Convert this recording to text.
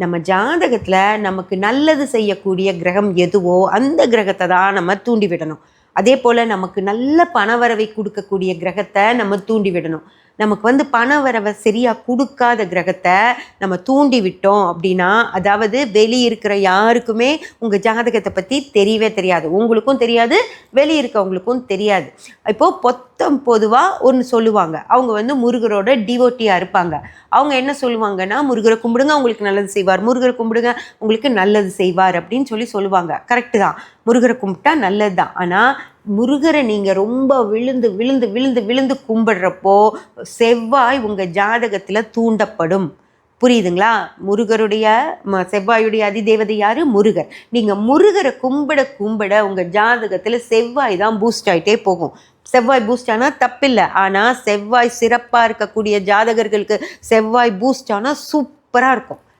நம்ம ஜாதகத்தில் நமக்கு நல்லது செய்யக்கூடிய கிரகம் எதுவோ அந்த கிரகத்தை தான் நம்ம தூண்டி விடணும் அதே போல் நமக்கு நல்ல பணவரவை கொடுக்கக்கூடிய கிரகத்தை நம்ம தூண்டி விடணும் நமக்கு வந்து பண வரவை சரியாக கொடுக்காத கிரகத்தை நம்ம தூண்டி விட்டோம் அப்படின்னா அதாவது வெளியே இருக்கிற யாருக்குமே உங்கள் ஜாதகத்தை பற்றி தெரியவே தெரியாது. உங்களுக்கும் தெரியாது வெளியிருக்கவங்களுக்கும் தெரியாது. இப்போது பொத்தம் பொதுவாக ஒன்று சொல்லுவாங்க. அவங்க வந்து முருகரோட டிவோட்டியாக இருப்பாங்க. அவங்க என்ன சொல்லுவாங்கன்னா முருகரை கும்பிடுங்க உங்களுக்கு நல்லது செய்வார். முருகரை கும்பிடுங்க உங்களுக்கு நல்லது செய்வார் அப்படின்னு சொல்லி சொல்லுவாங்க. கரெக்டு தான். முருகரை கும்பிட்டா நல்லது தான் ஆனால் முருகரை நீங்கள் ரொம்ப விழுந்து விழுந்து விழுந்து விழுந்து கும்பிடுறப்போ செவ்வாய் உங்கள் ஜாதகத்தில் தூண்டப்படும். புரியுதுங்களா? முருகருடைய ம- செவ்வாயுடைய அதிதேவதை யார்? முருகர். நீங்கள் முருகரை கும்பிட கும்பிட உங்கள் ஜாதகத்தில் செவ்வாய் தான் பூஸ்ட் ஆகிட்டே போகும். செவ்வாய் பூஸ்ட் ஆனால் தப்பில்லை. ஆனால் செவ்வாய் சிறப்பாக இருக்கக்கூடிய ஜாதகர்களுக்கு செவ்வாய் பூஸ்ட் ஆனால் சூப்பராக இருக்கும்.